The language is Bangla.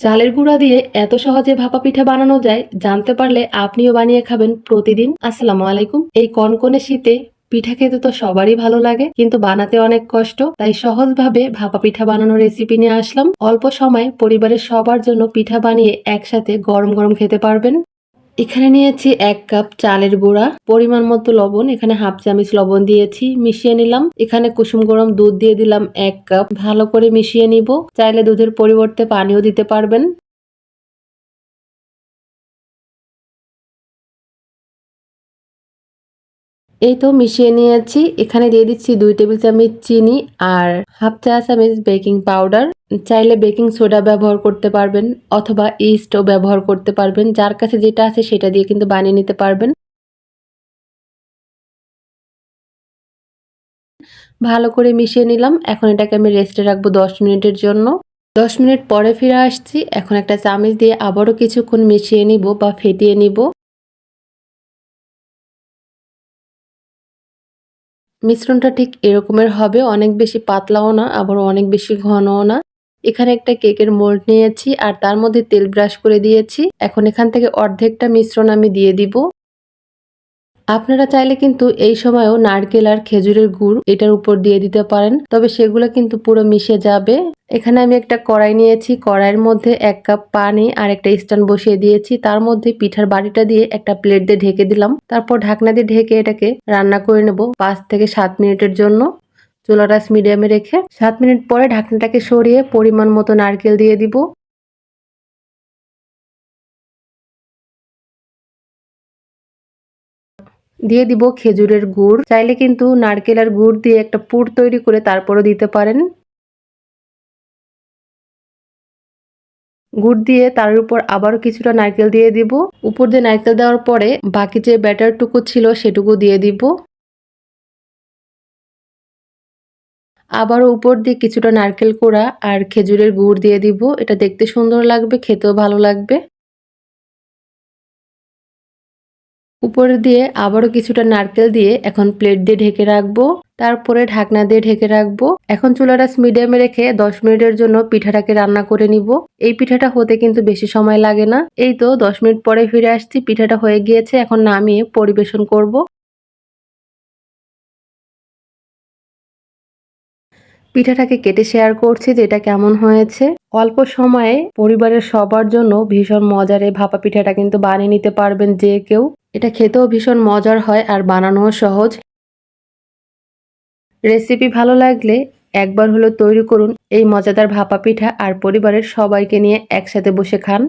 চালের গুঁড়া দিয়ে এত সহজে ভাপা পিঠা বানানো যায়, জানতে পারলে আপনিও বানিয়ে খাবেন প্রতিদিন। আসসালামু আলাইকুম। এই কনকনে শীতে পিঠা খেতে তো সবারই ভালো লাগে, কিন্তু বানাতে অনেক কষ্ট, তাই সহজভাবে ভাপা পিঠা বানানোর রেসিপি নিয়ে আসলাম। অল্প সময় পরিবারের সবার জন্য পিঠা বানিয়ে একসাথে গরম গরম খেতে পারবেন। এখানে নিয়েছি এক কাপ চালের গুঁড়া, পরিমাণ মতো লবণ, এখানে হাফ চামচ লবণ দিয়েছি, মিশিয়ে নিলাম। এখানে কুসুম গরম দুধ দিয়ে দিলাম এক কাপ। ভালো করে মিশিয়ে নিব। চাইলে দুধের পরিবর্তে পানিও দিতে পারবেন। এই তো মিশিয়ে নিয়েছি। এখানে দিয়ে দিচ্ছি দুই টেবিল চামচ চিনি আর হাফ চা চামচ বেকিং পাউডার। চাইলে বেকিং সোডা ব্যবহার করতে পারবেন অথবা ইস্টও ব্যবহার করতে পারবেন। যার কাছে যেটা আছে সেটা দিয়ে কিন্তু বানিয়ে নিতে পারবেন। ভালো করে মিশিয়ে নিলাম। এখন এটাকে আমি রেস্টে রাখব দশ মিনিটের জন্য। দশ মিনিট পরে ফিরে আসছি। এখন একটা চামচ দিয়ে আবারও কিছুক্ষণ মিশিয়ে নিব বা ফেটিয়ে নিব। মিশ্রণটা ঠিক এরকমের হবে, অনেক বেশি পাতলাও না, আবার অনেক বেশি ঘনও না। এখানে একটা কেকের মোল্ড নিয়েছি আর তার মধ্যে তেল ব্রাশ করে দিয়েছি। এখন এখান থেকে অর্ধেকটা মিশ্রণ আমি দিয়ে দিব। আপনারা চাইলে কিন্তু এই সময়ও নারকেল আর খেজুরের গুড় এটার উপর দিয়ে দিতে পারেন, তবে সেগুলো কিন্তু পুরো মিশে যাবে। এখানে আমি একটা কড়াই নিয়েছি, কড়াইয়ের মধ্যে এক কাপ পানি আর একটা স্ট্যান্ড বসিয়ে দিয়েছি। তার মধ্যে পিঠার বাড়িটা দিয়ে একটা প্লেট দিয়ে ঢেকে দিলাম। তারপর ঢাকনা দিয়ে ঢেকে এটাকে রান্না করে নেব পাঁচ থেকে সাত মিনিটের জন্য। চুলারাস মিডিয়ামে রেখে সাত মিনিট পরে ঢাকনাটাকে সরিয়ে পরিমাণ মতো নারকেল দিয়ে দিব। দিয়ে দিব খেজুরের গুড়। চাইলে কিন্তু নারকেল আর গুড় দিয়ে একটা পুর তৈরি করে তারপরও দিতে পারেন। গুড় দিয়ে তার উপর আবারও কিছুটা নারকেল দিয়ে দিব। উপর দিয়ে নারকেল দেওয়ার পরে বাকি যে ব্যাটারটুকু ছিল সেটুকু দিয়ে দিব। আবারও উপর দিয়ে কিছুটা নারকেল কোড়া আর খেজুরের গুড় দিয়ে দিব। এটা দেখতে সুন্দর লাগবে, খেতেও ভালো লাগবে। উপরে দিয়ে আবারও কিছুটা নারকেল দিয়ে এখন প্লেট দিয়ে ঢেকে রাখব। তারপরে ঢাকনা দিয়ে ঢেকে রাখব। এখন চুলাটা মিডিয়ামে রেখে দশ মিনিটের জন্য পিঠাটাকে রান্না করে নিব। এই পিঠাটা হতে কিন্তু বেশি সময় লাগে না। এই তো দশ মিনিট পরে ফিরে আসছি। পিঠাটা হয়ে গিয়েছে। এখন নামিয়ে পরিবেশন করব। পিঠাটাকে কেটে শেয়ার করছি যে এটা কেমন হয়েছে। অল্প সময়ে পরিবারের সবার জন্য ভীষণ মজার ভাপা পিঠাটা কিন্তু বানিয়ে নিতে পারবেন যে কেউ। এটা খেতেও ভীষণ মজার হয় আর বানানোও সহজ। রেসিপি ভালো লাগলে একবার হলো তৈরি করুন এই মজাদার ভাপা পিঠা আর পরিবারের সবাইকে নিয়ে একসাথে বসে খান।